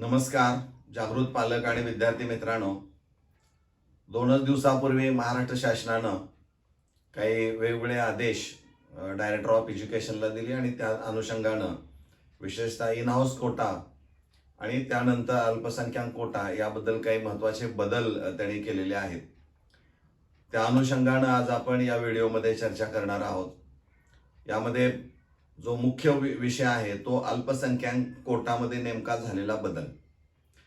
नमस्कार जागृत पालक आणि विद्यार्थी मित्रांनो. दोनच दिवसापूर्वी महाराष्ट्र शासनानं काही वेगवेगळे आदेश डायरेक्टर ऑफ एज्युकेशनला दिले आणि त्या अनुषंगानं विशेषतः इन हाऊस कोटा आणि त्यानंतर अल्पसंख्याक कोटा याबद्दल काही महत्त्वाचे बदल त्यांनी केलेले आहेत. त्या अनुषंगानं आज आपण या व्हिडिओमध्ये चर्चा करणार आहोत. यामध्ये जो मुख्य वि- विषय आहे तो अल्पसंख्याक कोटामध्ये नेमका झालेला बदल.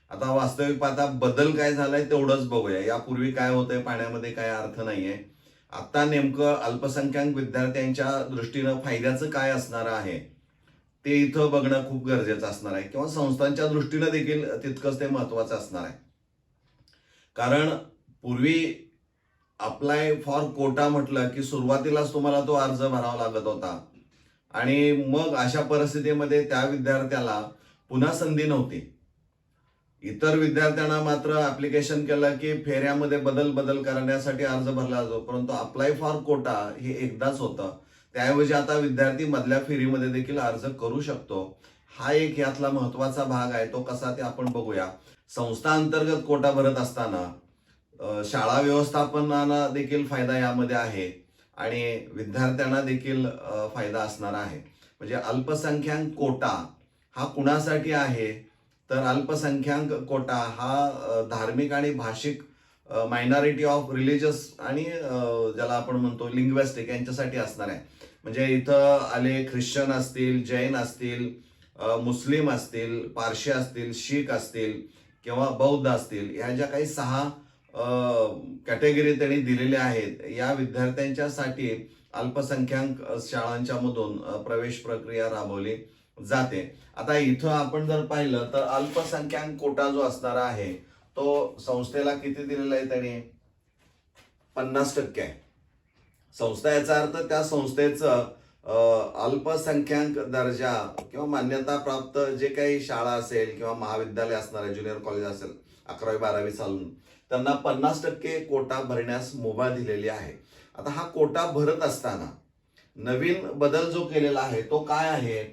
आता वास्तविक पाहता बदल काय झालाय तेवढंच बघूया. यापूर्वी काय होतंय पाण्यामध्ये काय अर्थ नाहीये. आता नेमकं अल्पसंख्याक विद्यार्थ्यांच्या दृष्टीनं फायद्याचं काय असणार आहे ते इथं बघणं खूप गरजेचं असणार आहे. किंवा संस्थांच्या दृष्टीनं देखील तितकंच ते महत्वाचं असणार आहे. कारण पूर्वी अप्लाय फॉर कोटा म्हटलं की सुरुवातीलाच तुम्हाला तो अर्ज भरावा लागत होता. आणि मग अशा परिस्थितीमध्ये त्या विद्यार्थ्याला पुन्हा संधी नव्हती. इतर विद्यार्थ्यांना मात्र ऍप्लिकेशन केलं की फेऱ्यामध्ये बदल बदल करण्यासाठी अर्ज भरला जातो. परंतु अप्लाय फॉर कोटा हे एकदाच होतं. त्याऐवजी आता विद्यार्थी मधल्या फेरीमध्ये देखील अर्ज करू शकतो. हा एक यातला महत्त्वाचा भाग आहे तो कसा ते आपण बघूया. संस्था अंतर्गत कोटा भरत असताना शाळा व्यवस्थापनाला देखील फायदा यामध्ये आहे. आणि विद्यार्थ्यांना देखील फायदा असणार आहे. म्हणजे अल्पसंख्याक कोटा हा कुणासाठी आहे? तर अल्पसंख्याक कोटा हा धार्मिक आणि भाषिक मायनॉरिटी ऑफ रिलिजियस आणि ज्याला आपण म्हणतो लिंग्वेस्टिक यांच्यासाठी असणार आहे. म्हणजे इथं आले ख्रिश्चन असतील जैन असतील मुस्लिम असतील पारशी असतील शीख असतील किंवा बौद्ध असतील ह्या ज्या काही सहा कॅटेगरी त्यांनी दिलेल्या आहेत. या विद्यार्थ्यांच्यासाठी अल्पसंख्याक शाळांच्या मधून प्रवेश प्रक्रिया राबवली जाते. आता इथं आपण जर पाहिलं तर अल्पसंख्याक कोटा जो असणारा आहे तो संस्थेला किती दिलेला आहे त्याने? पन्नास टक्के आहे. संस्था याचा अर्थ त्या संस्थेचं अल्पसंख्याक दर्जा किंवा मान्यता प्राप्त जे काही शाळा असेल किंवा महाविद्यालय असणार आहे ज्युनियर कॉलेज असेल अकरावी बारावी चालून त्यांना पन्नास टक्के कोटा भरण्यास मुभा दिलेली आहे. आता हा कोटा भरत असताना नवीन बदल जो केलेला आहे तो काय आहे?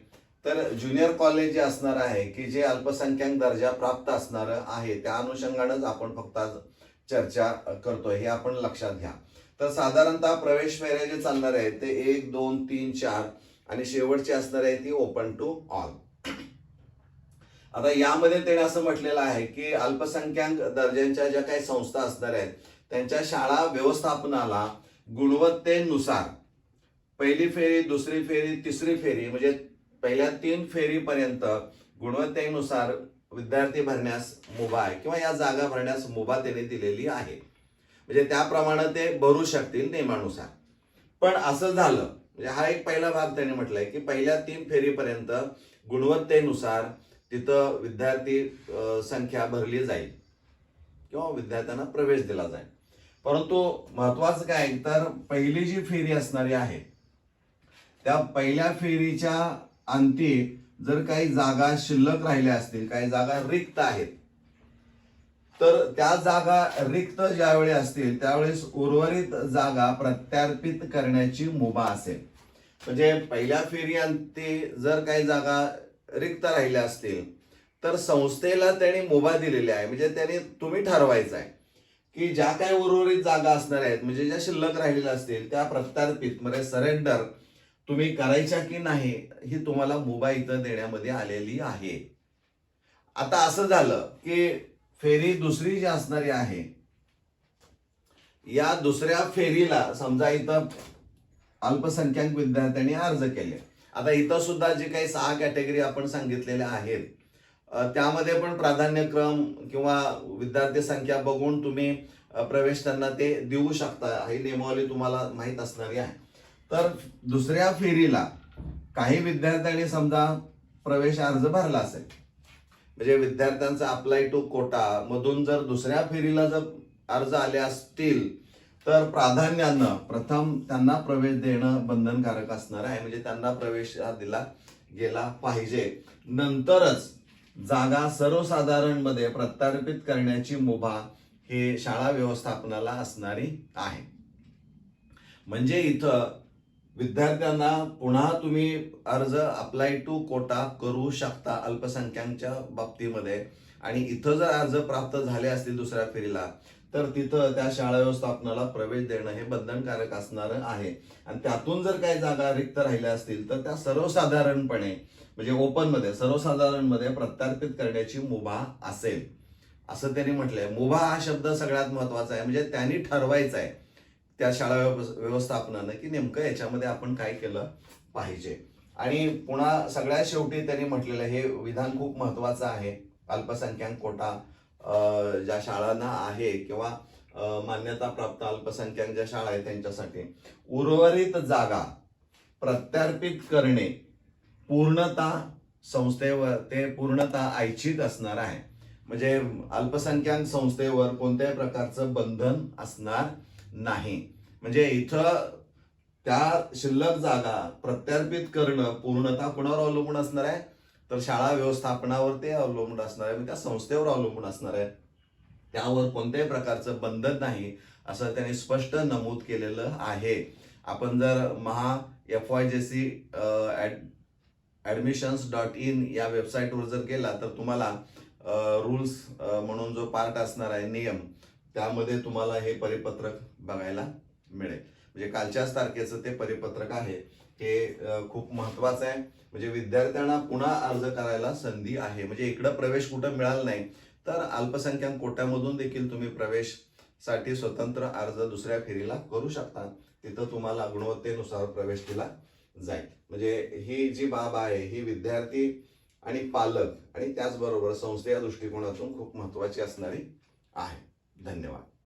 तर ज्युनियर कॉलेज जे असणार आहे की जे अल्पसंख्याक दर्जा प्राप्त असणार आहे त्या अनुषंगानंच आपण फक्त आज चर्चा करतोय हे आपण लक्षात घ्या. तर साधारणतः प्रवेश फेऱ्या जे चालणार आहेत ते एक दोन तीन चार आणि शेवटची असणार आहे ती ओपन टू ऑल आता यामध्ये त्याने असं म्हटलेलं आहे की अल्पसंख्याक दर्जांच्या ज्या काही संस्था असणार आहेत त्यांच्या शाळा व्यवस्थापनाला गुणवत्तेनुसार पहिली फेरी दुसरी फेरी तिसरी फेरी म्हणजे पहिल्या तीन फेरीपर्यंत गुणवत्तेनुसार विद्यार्थी भरण्यास मुभा आहे किंवा या जागा भरण्यास मुभा त्याने दिलेली आहे. म्हणजे त्याप्रमाणे ते भरू शकतील नियमानुसार. पण असं झालं म्हणजे हा एक पहिला भाग त्याने म्हटलाय की पहिल्या तीन फेरीपर्यंत गुणवत्तेनुसार तिथं विद्यार्थी संख्या भरली जाईल. किंवा विद्यार्थ्यांना प्रवेश दिला जाईल. परंतु महत्वाचं काय तर पहिली जी फेरी असणारी आहे त्या पहिल्या फेरीच्या अंती जर काही जागा शिल्लक राहिल्या असतील काही जागा रिक्त आहेत तर त्या जागा रिक्त ज्यावेळी असतील त्यावेळेस उर्वरित जागा प्रत्यार्पित करण्याची मुभा असेल. म्हणजे पहिल्या फेरी अंती जर काही जागा रिक्त राहिल्या असतील तर संस्थेला त्यांनी मुभा दिलेली आहे. म्हणजे त्यांनी तुम्ही ठरवायचं आहे की ज्या काही उर्वरित जागा असणार आहेत म्हणजे ज्या शिल्लक राहिलेल्या असतील त्या प्रत्यार्पित म्हणजे सरेंडर तुम्ही करायच्या की नाही ही तुम्हाला मुभा इथं देण्यामध्ये आलेली आहे. आता असं झालं की फेरी दुसरी जी असणारी आहे या दुसऱ्या फेरीला समजा इथं अल्पसंख्याक विद्यार्थ्यांनी अर्ज केले. आता इथं सुद्धा जे काही सहा कॅटेगरी आपण सांगितलेल्या आहेत त्यामध्ये पण प्राधान्यक्रम किंवा विद्यार्थी संख्या बघून तुम्ही प्रवेश त्यांना ते देऊ शकता. ही नियमावली तुम्हाला माहीत असणारी आहे. तर दुसऱ्या फेरीला काही विद्यार्थ्यांनी समजा प्रवेश अर्ज भरला असेल म्हणजे विद्यार्थ्यांचा अप्लाय टू कोटा मधून जर दुसऱ्या फेरीला जर अर्ज आले असतील तर प्राधान्यानं प्रथम त्यांना प्रवेश देणं बंधनकारक असणार आहे. म्हणजे त्यांना प्रवेश दिला गेला पाहिजे. नंतरच जागा सर्वसाधारणमध्ये प्रत्यार्पित करण्याची मुभा हे शाळा व्यवस्थापनाला असणारी आहे. म्हणजे इथं विद्यार्थ्यांना पुन्हा तुम्ही अर्ज अप्लाय टू कोटा करू शकता अल्पसंख्याकच्या बाबतीमध्ये. आणि इथं जर अर्ज प्राप्त झाले असतील दुसऱ्या फेरीला तर तिथं त्या शाळा व्यवस्थापनाला प्रवेश देणं हे बंधनकारक असणार आहे. आणि त्यातून जर काही जागा रिक्त राहिल्या असतील तर त्या सर्वसाधारणपणे म्हणजे ओपनमध्ये सर्वसाधारणमध्ये प्रत्यार्पित करण्याची मुभा असेल. असं त्यांनी म्हटलंय. मुभा हा शब्द सगळ्यात महत्त्वाचा आहे. म्हणजे त्यांनी ठरवायचा आहे त्या शाळा व्यवस्थापनानं की नेमकं याच्यामध्ये आपण काय केलं पाहिजे. आणि पुन्हा सगळ्यात शेवटी त्यांनी म्हटलेलं हे विधान खूप महत्वाचं आहे. अल्पसंख्याक कोटा ज्या शाळांना आहे किंवा मान्यता प्राप्त अल्पसंख्याक ज्या शाळा आहेत त्यांच्यासाठी उर्वरित जागा प्रत्यार्पित करणे पूर्णता संस्थेवर ते पूर्णता ऐच्छिक असणार आहे. म्हणजे अल्पसंख्याक संस्थेवर कोणत्याही प्रकारचं बंधन असणार नाही. म्हणजे इथं त्या शिल्लक जागा प्रत्यार्पित करणं पूर्णता कुणावर अवलंबून असणार आहे. तर शाळा व्यवस्थापनावर ते अवलंबून असणार आहे त्या संस्थेवर अवलंबून असणार आहे. त्यावर कोणत्याही प्रकारचं बंधन नाही असं त्यांनी स्पष्ट नमूद केलेलं आहे. आपण जर Maha F Y J C admissions dot in या वेबसाईटवर जर गेला तर तुम्हाला रूल्स म्हणून जो पार्ट असणार आहे नियम त्यामध्ये तुम्हाला हे परिपत्रक बघायला मिळेल. म्हणजे कालच्याच तारखेचं ते परिपत्रक आहे. हे खूप महत्वाचं आहे. म्हणजे विद्यार्थ्यांना पुन्हा अर्ज करायला संधी आहे. म्हणजे इकडं प्रवेश कुठं मिळाला नाही तर अल्पसंख्याक कोट्यामधून देखील तुम्ही प्रवेशसाठी स्वतंत्र अर्ज दुसऱ्या फेरीला करू शकता. तिथं तुम्हाला गुणवत्तेनुसार प्रवेश दिला जाईल. म्हणजे ही जी बाब आहे ही विद्यार्थी आणि पालक आणि त्याचबरोबर संस्थेच्या दृष्टिकोनातून खूप महत्वाची असणारी आहे. धन्यवाद.